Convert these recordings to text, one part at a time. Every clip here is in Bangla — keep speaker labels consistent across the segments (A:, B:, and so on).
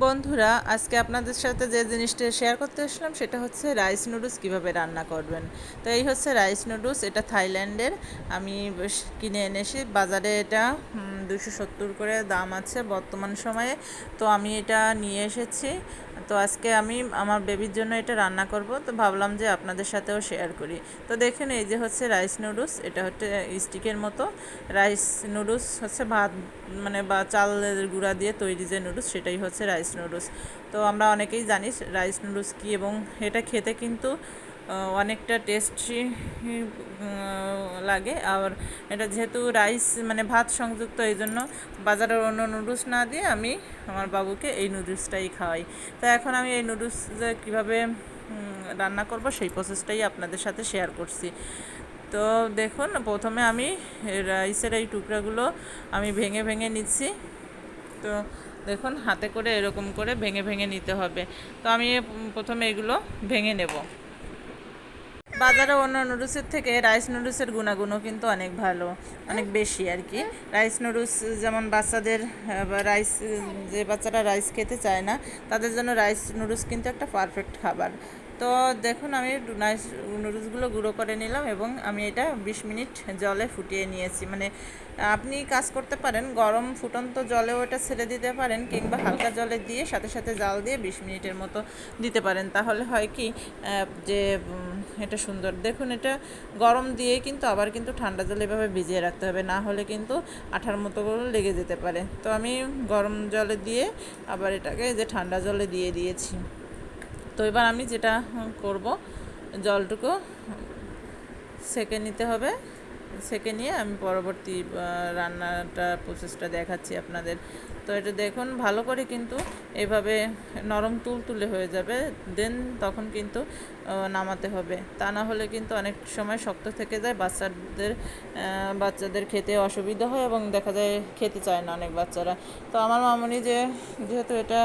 A: বন্ধুরা, আজকে আপনাদের সাথে যে জিনিসটা শেয়ার করতে এসেছিলাম, সেটা হচ্ছে রাইস নুডলস কীভাবে রান্না করবেন। তো এই হচ্ছে রাইস নুডলস এটা থাইল্যান্ডের। আমি কিনে এনেছি। বাজারে এটা দুশো সত্তর করে দাম আছে বর্তমান সময়ে। তো আমি এটা নিয়ে এসেছি। তো আজকে আমি আমার বেবির জন্য এটা রান্না করব। তো ভাবলাম যে আপনাদের সাথেও শেয়ার করি। তো দেখেন এই যে হচ্ছে রাইস নুডলস এটা হচ্ছে স্টিকের মতো। রাইস নুডলস হচ্ছে ভাত মানে বা চালের গুঁড়া দিয়ে তৈরি যে নুডলস সেটাই হচ্ছে রাইস নুডলস তো আমরা অনেকেই জানি রাইস নুডলস কী এবং এটা খেতে কিন্তু অনেকটা টেস্টি লাগে। আর এটা যেহেতু রাইস মানে ভাত সংযুক্ত, এই জন্য বাজারের অন্য নুডলস না দিয়ে আমি আমার বাবুকে এই নুডলসটাই খাওয়াই। তো এখন আমি এই নুডলস কীভাবে রান্না করব, সেই প্রসেসটাই আপনাদের সাথে শেয়ার করছি। তো দেখুন, প্রথমে আমি রাইসের এই টুকরাগুলো আমি ভেঙে ভেঙে নিচ্ছি। তো দেখুন, হাতে করে এরকম করে ভেঙে ভেঙে নিতে হবে। তো আমি প্রথমে এগুলো ভেঙে নেব। বাজারে অন্য নুডলসের থেকে রাইস নুডলসের গুণাগুণও কিন্তু অনেক ভালো, অনেক বেশি আর কি। রাইস নুডলস যেমন বাচ্চাদের রাইস যে বাচ্চারা রাইস খেতে চায় না, তাদের জন্য রাইস নুডলস কিন্তু একটা পারফেক্ট খাবার। তো দেখুন, আমি রাইস নুডলসগুলো গুঁড়ো করে নিলাম এবং আমি এটা বিশ মিনিট জলে ফুটিয়ে নিয়েছি। মানে আপনি কাজ করতে পারেন, গরম ফুটন্ত জলেও এটা ছেড়ে দিতে পারেন কিংবা হালকা জলে দিয়ে সাথে সাথে জাল দিয়ে বিশ মিনিটের মতো দিতে পারেন। তাহলে হয় কি যে এটা সুন্দর। দেখুন, এটা গরম দিয়ে কিন্তু আবার কিন্তু ঠান্ডা জলে এভাবে ভিজিয়ে রাখতে হবে, না হলে কিন্তু আঠার মতো লেগে যেতে পারে। তো আমি গরম জলে দিয়ে আবার এটাকে যে ঠান্ডা জলে দিয়ে দিয়েছি। তো এবার আমি যেটা করব, জলটুকু সেকে নিতে হবে। সেকে নিয়ে আমি পরবর্তী রান্নাটা প্রসেসটা দেখাচ্ছি আপনাদের। তো এটা দেখুন, ভালো করে কিন্তু এভাবে নরম তুল তুলে হয়ে যাবে। দেন তখন কিন্তু নামাতে হবে। তা না হলে কিন্তু অনেক সময় শক্ত থেকে যায়। বাচ্চাদের বাচ্চাদের খেতে অসুবিধা হয় এবং দেখা যায় খেতে চায় না অনেক বাচ্চারা। তো আমার মামনি যে, যেহেতু এটা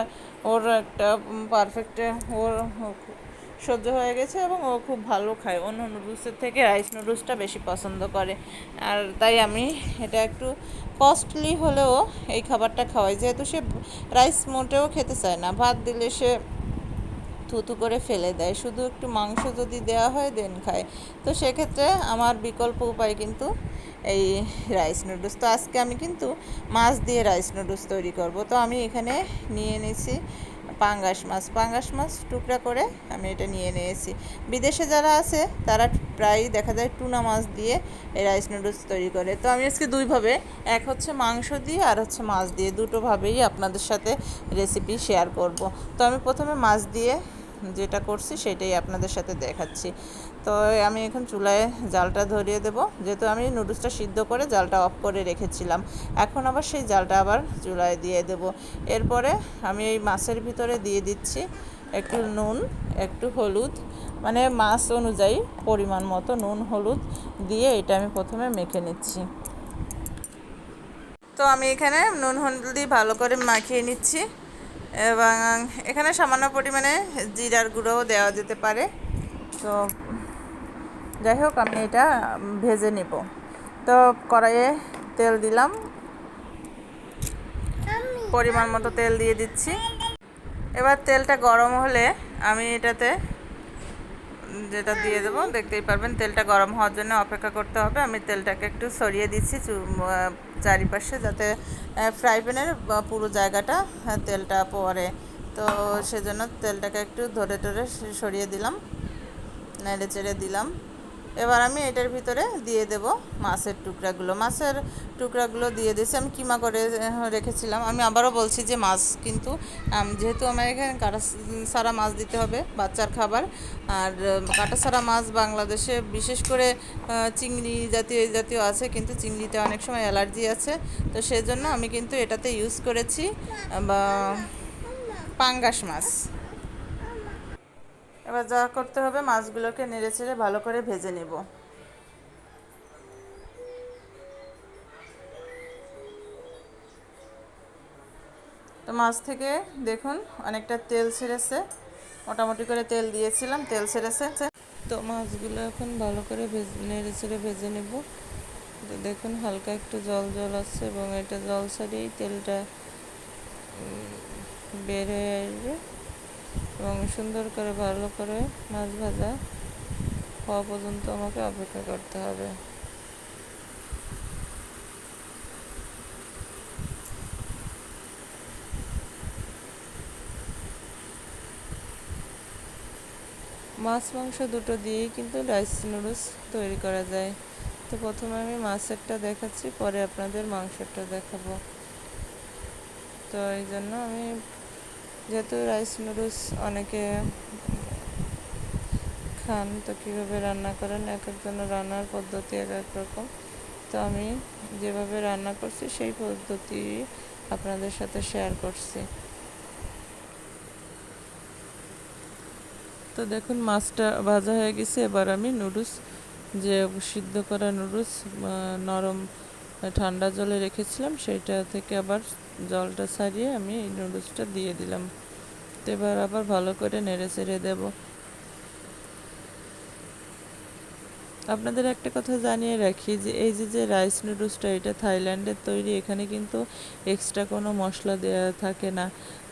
A: ওর একটা পারফেক্ট ওর সহ্য হয়ে গেছে এবং ও খুব ভালো খায়। অন্য নুডলসের থেকে রাইস নুডলসটা বেশি পছন্দ করে। আর তাই আমি এটা একটু কস্টলি হলেও এই খাবারটা খাওয়াই। যেহেতু সে রাইস মোটেও খেতে চায় না। ভাত দিলে সে থুতু করে ফেলে দেয়। শুধু একটু মাংস যদি দেওয়া হয় দেন খায়। তো সেক্ষেত্রে আমার বিকল্প উপায় কিন্তু এই রাইস নুডলস তো আজকে আমি কিন্তু মাছ দিয়ে রাইস নুডলস তৈরি করব। তো আমি এখানে নিয়ে নিয়েছি পাঙ্গাস মাছ। পাঙ্গাস মাছ টুকরা করে আমি এটা নিয়ে নিয়েছি। বিদেশে যারা আছে, তারা প্রায় দেখা যায় টুনা মাছ দিয়ে এই রাইস নুডলস তৈরি করে। তো আমি আজকে দুইভাবে, এক হচ্ছে মাংস দিয়ে আর হচ্ছে মাছ দিয়ে দুটোভাবেই আপনাদের সাথে রেসিপি শেয়ার করব। তো আমি প্রথমে মাছ দিয়ে যেটা করছি সেটাই আপনাদের সাথে দেখাচ্ছি। তো আমি এখন চুলায় জালটা ধরিয়ে দেব। যেহেতু আমি নুডলসটা সিদ্ধ করে জালটা অফ করে রেখেছিলাম, এখন আবার সেই জালটা আবার চুলায় দিয়ে দেব। এরপরে আমি এই মাছের ভিতরে দিয়ে দিচ্ছি একটু নুন, একটু হলুদ মানে মাছ অনুযায়ী পরিমাণ মতো নুন, হলুদ দিয়ে এটা আমি প্রথমে মেখে নিচ্ছি। তো আমি এখানে নুন, হলুদ দিয়ে ভালো করে মাখিয়ে নিচ্ছি। এবং এখানে সামান্য পরিমাণে জিরার গুঁড়োও দেওয়া যেতে পারে। তো যাই হোক, আমি এটা ভেজে নেব। তো কড়াইয়ে তেল দিলাম। পরিমাণ মতো তেল দিয়ে দিচ্ছি। এবার তেলটা গরম হলে আমি এটাতে যেটা দিয়ে দেবো, দেখতেই পারবেন, তেলটা গরম হওয়ার জন্য অপেক্ষা করতে হবে। আমি তেলটাকে একটু সরিয়ে দিচ্ছি চারিপাশে যাতে ফ্রাই প্যানের পুরো জায়গাটা তেলটা পরে। তো সেজন্য তেলটাকে একটু ধরে টরে সরিয়ে দিলাম নেড়ে চেড়ে দিলাম। এবার আমি এটার ভিতরে দিয়ে দেব মাছের টুকরাগুলো। মাছের টুকরাগুলো দিয়ে দিয়েছি। আমি কিমা করে রেখেছিলাম। আমি আবারও বলছি যে মাছ কিন্তু যেহেতু আমার এখানে কাটা সারা মাছ দিতে হবে বাচ্চার খাবার। আর কাটা সারা মাছ বাংলাদেশে বিশেষ করে চিংড়ি জাতীয়, এই জাতীয় আছে, কিন্তু চিংড়িতে অনেক সময় অ্যালার্জি আছে। তো সেজন্য আমি কিন্তু এটাতে ইউজ করেছি বা, পাঙ্গাস মাছ। এবার যা করতে হবে, মাছগুলোকে নেড়ে চেড়ে ভালো করে ভেজে নেব। তো মাছ থেকে দেখুন, অনেকটা তেল ছেড়েছে। মোটামুটি করে তেল দিয়েছিলাম, তেল ছেড়েছে। তো মাছগুলো এখন ভালো করে ভেজে, নেড়ে চেড়ে ভেজে নেব। দেখুন, হালকা একটু জল জল আসছে এবং এটা জল ছাড়িয়েই তেলটা হয়ে আসবে। এবং সুন্দর করে, ভালো করে মাছ ভাজা হওয়া পর্যন্ত আমাকে অপেক্ষা করতে হবে। মাছ, মাংস দুটো দিয়েই কিন্তু রাইস নুডলস তৈরি করা যায়। তো প্রথমে আমি মাছেরটা দেখাচ্ছি, পরে আপনাদের মাংসটা দেখাবো। তো এই জন্য আমি যেহেতু রাইস নুডলস অনেকে খান, তো কীভাবে রান্না করেন? এক একজনের রান্নার পদ্ধতি এক এক রকম। তো আমি যেভাবে রান্না করছি, সেই পদ্ধতি আপনাদের সাথে শেয়ার করছি। তো দেখুন, মাছটা ভাজা হয়ে গেছে। এবার আমি নুডলস যে সিদ্ধ করা নুডলস নরম ঠান্ডা জলে রেখেছিলাম, সেইটা থেকে আবার জলটা ছাড়িয়ে আমি এই নুডলসটা দিয়ে দিলাম। তো এবার আবার ভালো করে নেড়ে চেড়ে দেব। আপনাদের একটা কথা জানিয়ে রাখি যে, এই যে যে রাইস নুডলসটা, এটা থাইল্যান্ডের তৈরি, এখানে কিন্তু এক্সট্রা কোনো মশলা দেওয়া থাকে না।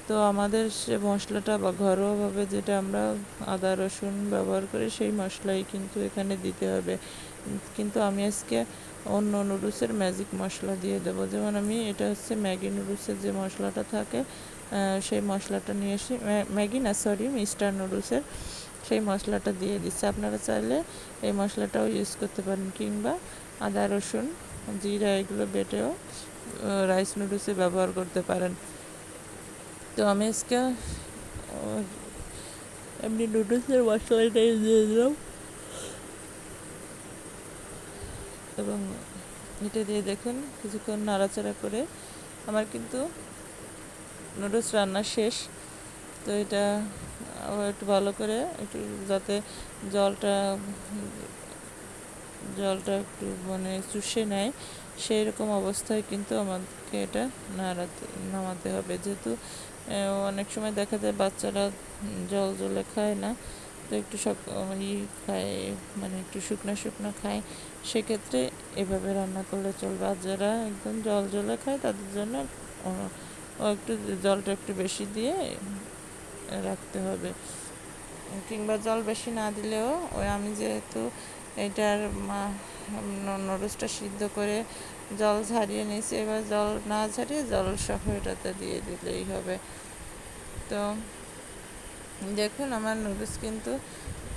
A: তো আমাদের সে মশলাটা বা ঘরোয়াভাবে যেটা আমরা আদা, রসুন ব্যবহার করি, সেই মশলাই কিন্তু এখানে দিতে হবে। কিন্তু আমি আজকে অন্য নুডলসের ম্যাজিক মশলা দিয়ে দেবো। যেমন আমি এটা হচ্ছে ম্যাগি নুডলসের যে মশলাটা থাকে সেই মশলাটা নিয়ে এসে ম্যাগি না সরি মিস্টার নুডলসের সেই মশলাটা দিয়ে দিচ্ছে। আপনারা চাইলে এই মশলাটাও ইউজ করতে পারেন কিংবা আদা, রসুন, জিরা এগুলো বেটেও রাইস নুডলসে ব্যবহার করতে পারেন। তো আমি আজকে এমনি নুডলসের মশলাটাই দিয়ে দিলাম। এবং এটা দিয়ে দেখুন কিছুক্ষণ নাড়াচাড়া করে। আমার কিন্তু নুডলস রান্না শেষ। তো এটা আবার একটু ভালো করে একটু যাতে জলটা জলটা একটু মানে চুষে নেয়। সেই রকম অবস্থায় কিন্তু আমাদেরকে এটা নাড়াতে, নামাতে হবে। যেহেতু অনেক সময় দেখা যায় বাচ্চারা জল জলে খায় না, তো একটু সব ই খায় মানে একটু শুকনো শুকনো খায়, সেক্ষেত্রে এভাবে রান্না করলে চলবে। আর যারা একদম জল জলে খায়, তাদের জন্য একটু জলটা একটু বেশি দিয়ে রাখতে হবে। কিংবা জল বেশি না দিলেও, ওই আমি যেহেতু এটার নুডলসটা সিদ্ধ করে জল ঝারিয়ে নিয়েছি। এবার জল না ঝারিয়ে জল সহ এটাতে দিয়ে দিলেই হবে। তো দেখুন, আমার নুডলস কিন্তু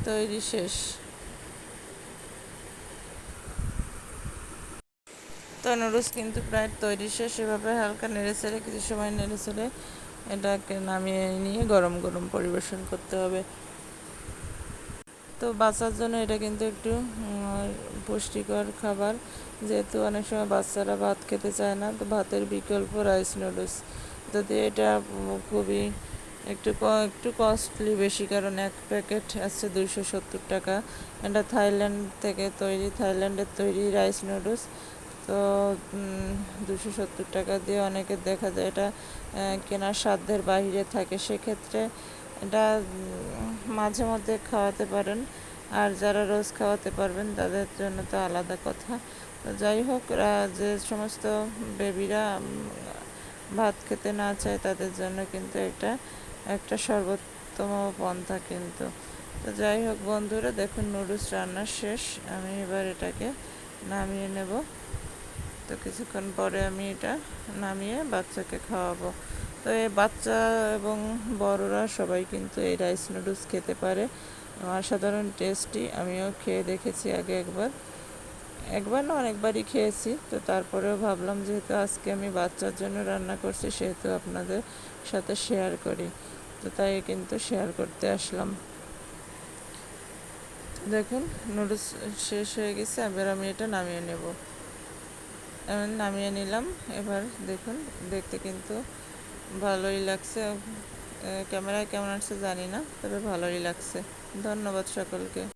A: তৈরি শেষ। তো নুডলস কিন্তু প্রায় তৈরি শেষ। এভাবে হালকা নেড়ে ছেড়ে কিছু সময় নেড়ে ছেড়ে এটাকে নামিয়ে নিয়ে গরম গরম পরিবেশন করতে হবে। তো বাচ্চার জন্য এটা কিন্তু একটু পুষ্টিকর খাবার। যেহেতু অনেক সময় বাচ্চারা ভাত খেতে চায় না, তো ভাতের বিকল্প রাইস নুডলস যদি এটা খুবই একটু একটু কস্টলি বেশি, কারণ এক প্যাকেট আছে দুইশো সত্তর টাকা। এটা থাইল্যান্ড থেকে তৈরি থাইল্যান্ডের তৈরি রাইস নুডলস তো দুশো সত্তর টাকা দিয়ে অনেকে দেখা যায় এটা কেনার সাধ্যের বাইরে থাকে। সেক্ষেত্রে এটা মাঝে মধ্যে খাওয়াতে পারেন। আর যারা রোজ খাওয়াতে পারবেন, তাদের জন্য তো আলাদা কথা। যাই হোক যে সমস্ত বেবিরা ভাত খেতে না চায়, তাদের জন্য কিন্তু এটা একটা সর্বোত্তম পন্থা কিন্তু। তো যাই হোক বন্ধুরা, দেখুন নুডলস রান্না শেষ। আমি এবার এটাকে নামিয়ে নেব। তো কিছুক্ষণ পরে আমি এটা নামিয়ে বাচ্চাকে খাওয়াবো। তো এই বাচ্চা এবং বড়রা সবাই কিন্তু এই রাইস নুডলস খেতে পারে। অসাধারণ টেস্টি আমিও খেয়ে দেখেছি আগে একবার। একবার না, অনেকবারই খেয়েছি। তো তারপরেও ভাবলাম যেহেতু আজকে আমি বাচ্চার জন্য রান্না করছি, সেহেতু আপনাদের সাথে শেয়ার করি। তো তাই কিন্তু শেয়ার করতে আসলাম। দেখুন নুডলস শেষ হয়ে গেছে, এবার আমি এটা নামিয়ে নেব। নামিয়ে নিলাম। এবার দেখুন, দেখতে কিন্তু ভালোই লাগছে। ক্যামেরায় কেমন আসছে জানি না তবে ভালোই লাগছে। ধন্যবাদ সকলকে।